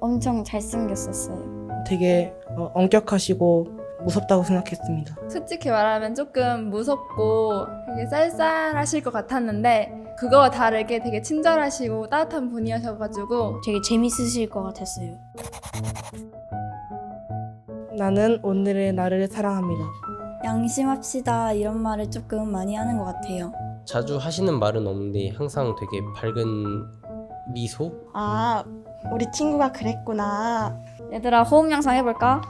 엄청 잘생겼었어요. 되게 어, 엄격하시고 무섭다고 생각했습니다. 솔직히 말하면 조금 무섭고 되게 쌀쌀하실 것 같았는데 그거와 다르게 되게 친절하시고 따뜻한 분이셔가지고 되게 재밌으실 것 같았어요. 나는 오늘의 나를 사랑합니다. 양심합시다 이런 말을 조금 많이 하는 것 같아요. 자주 하시는 말은 없는데 항상 되게 밝은 미소? 아, 우리 친구가 그랬구나. 얘들아 호응 영상 해볼까?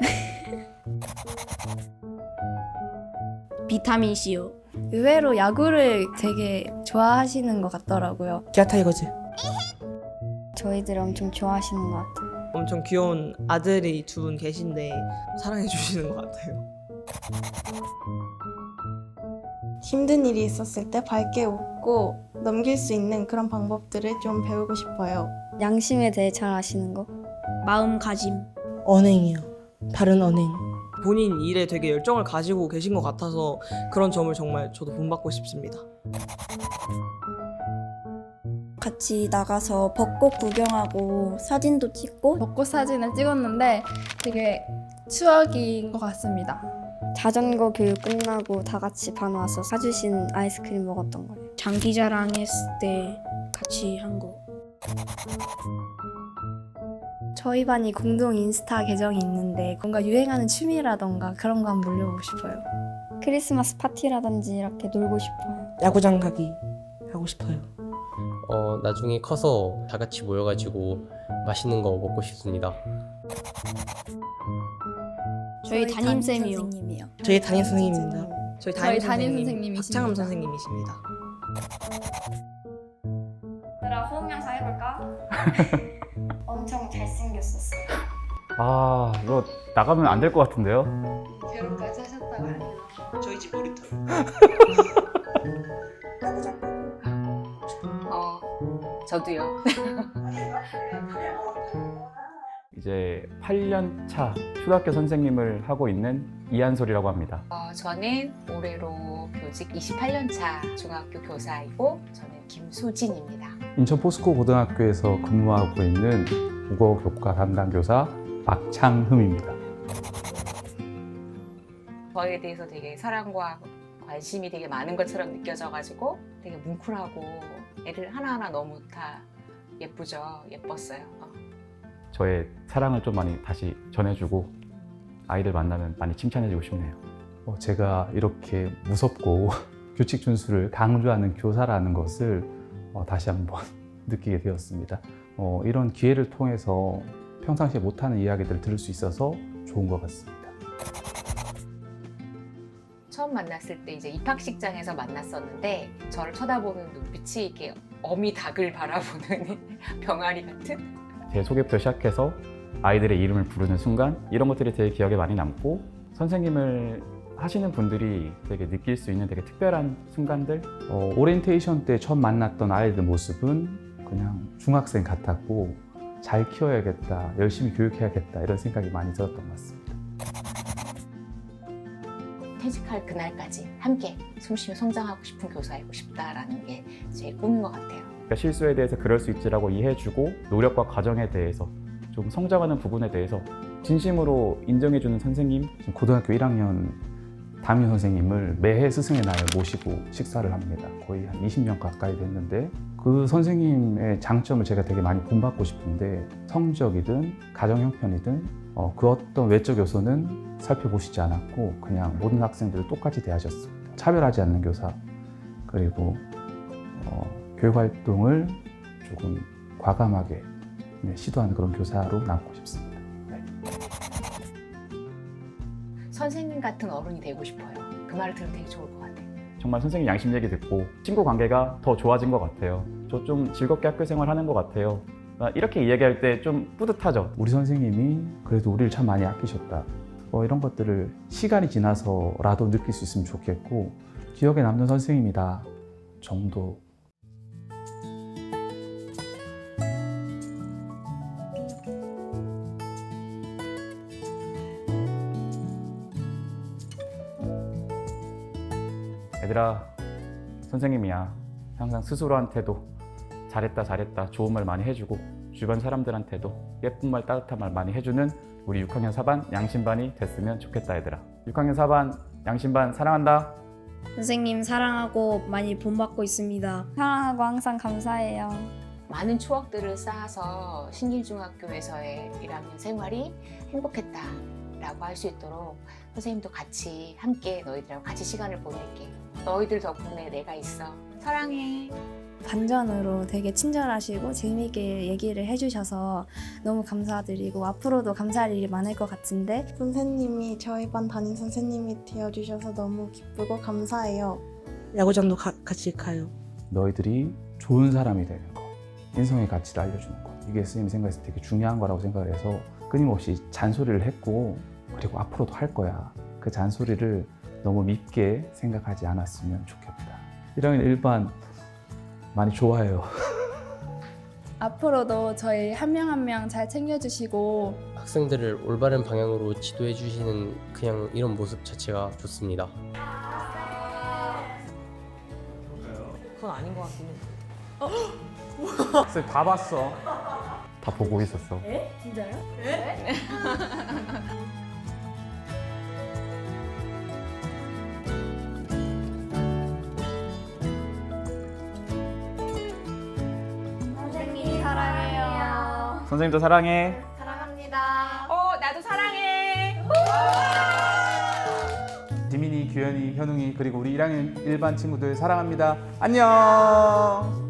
비타민 C요. 의외로 야구를 되게 좋아하시는 것 같더라고요. 기아 타이거즈. 저희들 엄청 좋아하시는 것 같아요. 엄청 귀여운 아들이 두 분 계신데 사랑해 주시는 것 같아요. 힘든 일이 있었을 때 밝게 웃고 넘길 수 있는 그런 방법들을 좀 배우고 싶어요. 양심에 대해 잘 아시는 거? 마음가짐. 언행이요. 바른 언행. 본인 일에 되게 열정을 가지고 계신 것 같아서 그런 점을 정말 저도 본받고 싶습니다. 같이 나가서 벚꽃 구경하고 사진도 찍고 벚꽃 사진을 찍었는데 되게 추억인 것 같습니다. 자전거 교육 끝나고 다 같이 반 와서 사주신 아이스크림 먹었던 거예요. 장기자랑 했을 때 같이 한 거. 저희 반이 공동 인스타 계정이 있는데 뭔가 유행하는 취미라던가 그런 거 한번 물려보고 싶어요. 크리스마스 파티라든지 이렇게 놀고 싶어요. 야구장 가기 하고 싶어요. 어, 나중에 커서 다 같이 모여가지고 맛있는 거 먹고 싶습니다. 저희 담임쌤이요. 저희 담임 선생님입니다. 저희 저희 담임, 담임 선생님 선생님이십니다. 박창흠 선생님이십니다. 얘들아 호응 영상 해볼까? 엄청 잘생겼었어요. 아 이거 나가면 안 될 것 같은데요? 결혼까지 하셨다고 저희 집 놀이터. 어, 저도요. 이제 8년 차 초등학교 선생님을 하고 있는 이한솔이라고 합니다. 어, 저는 올해로 교직 28년 차 중학교 교사이고 저는 김수진입니다. 인천 포스코 고등학교에서 근무하고 있는 국어 교과 담당 교사 박창흠입니다. 저에 대해서 되게 사랑과 관심이 되게 많은 것처럼 느껴져가지고 되게 뭉클하고 애들 하나하나 너무 다 예쁘죠. 예뻤어요. 어. 저의 사랑을 좀 많이 다시 전해주고 아이들 만나면 많이 칭찬해주고 싶네요. 어, 제가 이렇게 무섭고 규칙 준수를 강조하는 교사라는 것을 어, 다시 한번 느끼게 되었습니다. 어, 이런 기회를 통해서 평상시에 못하는 이야기들을 들을 수 있어서 좋은 것 같습니다. 처음 만났을 때 이제 입학식장에서 만났었는데 저를 쳐다보는 눈빛이 이렇게 어미 닭을 바라보는 병아리 같은 제 소개부터 시작해서 아이들의 이름을 부르는 순간 이런 것들이 되게 기억에 많이 남고 선생님을 하시는 분들이 되게 느낄 수 있는 되게 특별한 순간들 어, 오리엔테이션 때 처음 만났던 아이들 모습은 그냥 중학생 같았고 잘 키워야겠다 열심히 교육해야겠다 이런 생각이 많이 들었던 것 같습니다 퇴직할 그날까지 함께 숨쉬며 성장하고 싶은 교사이고 싶다라는 게 제 꿈인 것 같아요. 그러니까 실수에 대해서 그럴 수 있지라고 이해해주고 노력과 과정에 대해서 좀 성장하는 부분에 대해서 진심으로 인정해주는 선생님 고등학교 1학년 담임 선생님을 매해 스승의 날 모시고 식사를 합니다. 거의 한 20년 가까이 됐는데 그 선생님의 장점을 제가 되게 많이 본받고 싶은데 성적이든 가정 형편이든 어, 그 어떤 외적 요소는 살펴보시지 않았고 그냥 모든 학생들을 똑같이 대하셨습니다. 차별하지 않는 교사 그리고 어, 교육 활동을 조금 과감하게 네, 시도하는 그런 교사로 남고 싶습니다. 네. 선생님 같은 어른이 되고 싶어요. 그 말을 들으면 되게 좋을 것 같아요. 정말 선생님 양심 얘기 듣고 친구 관계가 더 좋아진 것 같아요. 저 좀 즐겁게 학교 생활하는 것 같아요. 아, 이렇게 이야기할 때 좀 뿌듯하죠. 우리 선생님이 그래도 우리를 참 많이 아끼셨다. 뭐 이런 것들을 시간이 지나서라도 느낄 수 있으면 좋겠고 기억에 남는 선생님이다 정도 얘들아 선생님이야 항상 스스로한테도 잘했다 잘했다 좋은 말 많이 해주고 주변 사람들한테도 예쁜 말 따뜻한 말 많이 해주는 우리 6학년 4반 양심반이 됐으면 좋겠다 얘들아 6학년 4반 양심반 사랑한다 선생님 사랑하고 많이 본받고 있습니다. 사랑하고 항상 감사해요. 많은 추억들을 쌓아서 신길중학교에서의 1학년 생활이 행복했다 라고 할 수 있도록 선생님도 같이 함께 너희들하고 같이 시간을 보낼게. 너희들 덕분에 내가 있어. 사랑해. 반전으로 되게 친절하시고 재미있게 얘기를 해주셔서 너무 감사드리고 앞으로도 감사할 일이 많을 것 같은데 선생님이 저희 반 담임 선생님이 되어주셔서 너무 기쁘고 감사해요. 야구장도 가- 같이 가요. 너희들이 좋은 사람이 되는 거 인성의 가치를 알려주는 거 이게 스님이 생각했을 때 되게 중요한 거라고 생각을 해서 끊임없이 잔소리를 했고 그리고 앞으로도 할 거야 그 잔소리를 너무 밉게 생각하지 않았으면 좋겠다. 1학년 일반 많이 좋아해요. 앞으로도 저희 한 명 한 명 잘 챙겨주시고 학생들을 올바른 방향으로 지도해 주시는 그냥 이런 모습 자체가 좋습니다. 그건 아닌 것 같긴 해. 쌤 다 봤어. 다 보고 있었어. 선생님 선생님도 사랑해 사랑합니다. 어, 나도 사랑해. 지민이, 규현이, 현웅이 그리고 우리 1학년 일반 친구들 사랑합니다 안녕